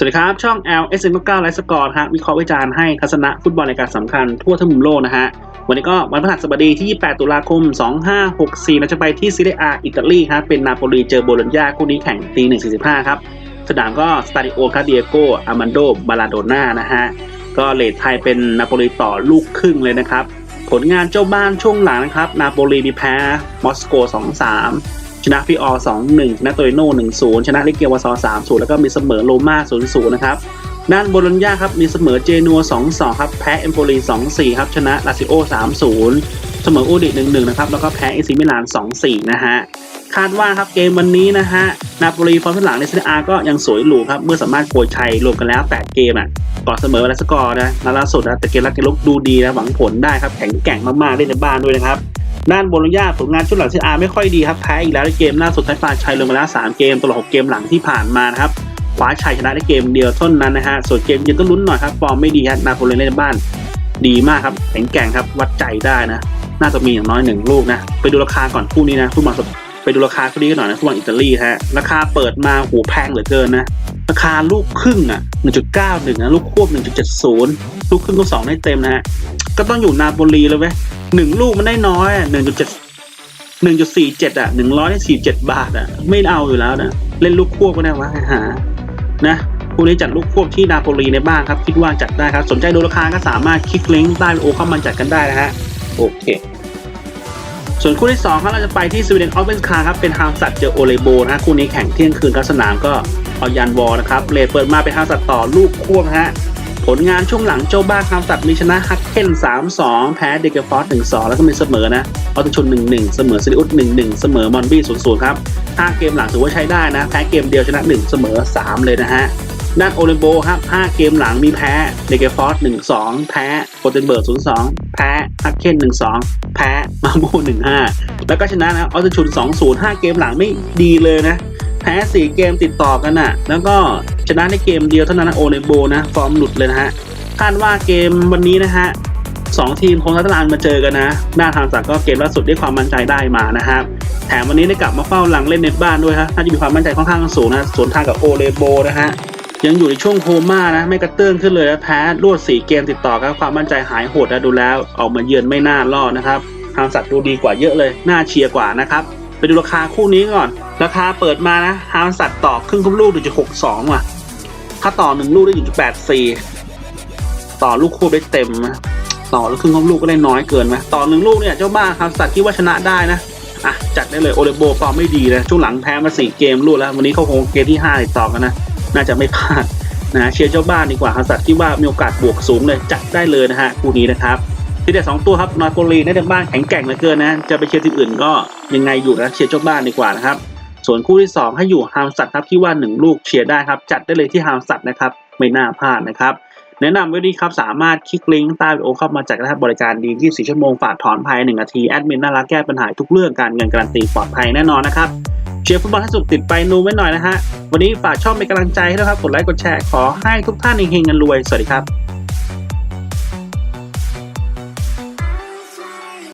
สวัสดีครับ ช่อง L S N 9ไลฟ์สกอร์ครับวิเคราะห์วิจารณ์ให้ทัศนะฟุตบอลในการสำคัญทั่วทั้งมุมโลกนะฮะ วันนี้ก็วันพฤหัสบดีที่ 28 ตุลาคม 2564เราจะไปที่ซีเรียอาอิตาลีครับเป็นนาโปลีเจอโบโลญญาคู่นี้แข่งตี1.45 ครับ สนามก็สตาดิโอคาเดียโกอามันโดบาลาโดน่านะฮะ ก็เลทไทยเป็นนาโปลีต่อลูกครึ่งเลยนะครับ ผลงานเจ้าบ้านช่วงหลังนะครับ นาโปลีมีแพ้มอสโก 2-3 ชนะฟิออ2-1ชนะโตริโน่1-0ชนะลิเกียววาซอ3-0แล้วก็มีเสมอโรม่า0-0นย์ศูนย์นะครับด้านโบโลญญาครับมีเสมอเจนัว2-2ครับแพ้เอมโปลี2-4ครับชนะลาซิโอ3-0 เสมออูดิ1-1นะครับแล้วก็แพ้เอซิมิลาน2-4นะฮะคาดว่าครับเกมวันนี้นะฮะนาโปลีฟอร์มที่หลังในเซเรียอาก็ยังสวยหรูครับเมื่อสามารถโกยชัยรวมกันแล้ว 8 เกมอะก่อนเสมอเวลาสกอร์นะและล่าสุดนะแต่เกมรับเกมลุกดูดีนะหวังผลได้ครับแข็งแกร่งมากๆเล่นในบ้านด้วยนะครับ ด้านโบลญญาผลงานชุดหลังซีอาไม่ค่อยดีครับแพ้อีกแล้วในเกมล่าสุดท้ายฟาชัยลงมาแล้ว3เกมตลอด6เกมหลังที่ผ่านมานะครับคว้าชัยชนะได้เกมเดียวเท่านั้นนะฮะส่วนเกมเยือนต้องลุ้นหน่อยครับฟอร์มไม่ดีครับนาโปลีเล่นในบ้าน ดีมากครับแข็งแกร่งครับวัดใจได้นะ น่าจะมีอย่างน้อยหนึ่งลูกนะไปดูราคาก่อนคู่นี้นะฟุตบอลสดไปดูราคาคู่นี้กันหน่อยนะฟุตบอลอิตาลีฮะราคาเปิดมาโหแพงเหลือเกินนะราคาลูกครึ่งอะ 1.91นะลูกควบ 1.70 ลูกครึ่งก็สองได้เต็มนะฮะก็ต้องอยู่นาโปลีเลยเว้ย หนึ่งลูกมันได้น้อยอะ1.7 1.47อะ147บาทอะ ไม่เอาอยู่แล้วนะเล่นลูกควบก็ได้วะหา นะคู่นี้จัดลูกควบที่นาโปลีในบ้านครับ คิดว่าจัดได้ครับ สนใจดูราคาก็สามารถคลิกลิงก์ใต้โอเข้ามาจัดกันได้นะฮะ โอเค ส่วนคู่ที่2ครับเราจะไปที่สวีเดนออฟเวนคาครับ เป็นฮาวสัตเจอโอเลโบนะฮะ คู่นี้แข่งเที่ยงคืนกับสนามก็เอายันวอลนะครับเลดเปิดมาเป็นฮาวสัตต่อลูกควบฮะ ผลงานช่วงหลังเจ้าบ้านฮาวสัตว์มีชนะฮักเคน3-2 แพ้เดกฟอร์ส1-2 แล้วก็มีเสมอนะออตชุน1-1 เสมอซิลิอุส1-1 เสมอมอนบี้0-0 ครับ 5 เกมหลังถือว่าใช้ได้นะ แพ้เกมเดียวชนะ 1 เสมอ 3 เลยนะฮะด้านโอเลโบครับ 5 เกมหลังมีแพ้เดกฟอร์ส1-2 แพ้โกเทนเบิร์ก0-2 แพ้ฮักเคน1-2 แพ้มาโม1-5 แล้วก็ชนะนะออตชุน2-0 5 เกมหลังไม่ดีเลยนะ แพ้สี่เกมติดต่อกันน่ะแล้วก็ชนะในเกมเดียวเท่านั้นโอเนโบนะฟอร์มหลุดเลยนะฮะคาดว่าเกมวันนี้นะฮะสองทีมคงทัตารางมาเจอกันนะด้านทางสักก็เกมล่าสุดได้ความมั่นใจได้มานะครับแถมวันนี้ได้กลับมาเฝ้าหลังเล่นในบ้านด้วยฮะน่าจะมีความมั่นใจค่อนข้างสูงนะสวนทางกับโอเลโบนะฮะยังอยู่ในช่วงโคม่านะไม่กระเตื้องขึ้นเลยนะแพ้รวดสี่เกมติดต่อกันความมั่นใจหายโหดนะดูแล้วออกมาเยือนไม่น่ารอดนะครับทางสัตว์ดูดีกว่าเยอะเลยน่าเชียร์กว่านะครับ ไปดูราคาคู่นี้ก่อน ราคาเปิดมานะฮาวสัตว์ต่อครึ่งคุ้มลูก1.62ว่ะ ถ้าต่อหนึ่งลูกได้1.84ต่อลูกควบได้เต็มนะต่อลูกครึ่งคุ้มลูกก็ได้น้อยเกินไหมต่อหนึ่งลูกเนี่ยเจ้าบ้าฮาวสัตว์คิดว่าชนะได้นะอะจัดได้เลยโอเลโบฟอร์มไม่ดีนะช่วงหลังแพ้มาสี่เกมลูกแล้ว วันนี้เขาคงเกมที่ห้าติดต่อกันนะน่าจะไม่พลาดนะเชียร์เจ้าบ้านดีกว่าฮาวสัตว์คิดว่ามีโอกาสบวกสูงเลยจัดได้เลยนะฮะคู่นี้นะครับ ที่เด็ดสองตัวครับนาโปลีในบ้านแข็งแกร่งเหลือเกินนะ จะไปเชียร์ทีมอื่นก็ยังไงอยู่นะเชียร์เจ้าบ้านดีกว่านะครับ ส่วนคู่ที่ 2 ให้อยู่ฮามสัตครับที่ว่า 1 ลูกเชียร์ได้ครับ จัดได้เลยที่ฮามสัตนะครับไม่น่าพลาดนะครับแนะนำไว้ดีครับสามารถคลิกลิงก์ใต้วิดีโอเข้ามาจัดนะครับบริการดี 24 ชั่วโมงฝากถอนภายใน1นาทีแอดมินน่ารักแก้ปัญหาทุกเรื่องการเงินการันตีปลอดภัยแน่นอนนะครับเชียร์ฟุตบอลให้สุดติดไปนูไว้หน่อยนะฮะวันนี้ฝากช่องเป็นกำลังใจให้ด้วยครับกดไลค์กดแชร์ขอให้ทุกท่านเฮงๆกันรวยสวัสดีครับ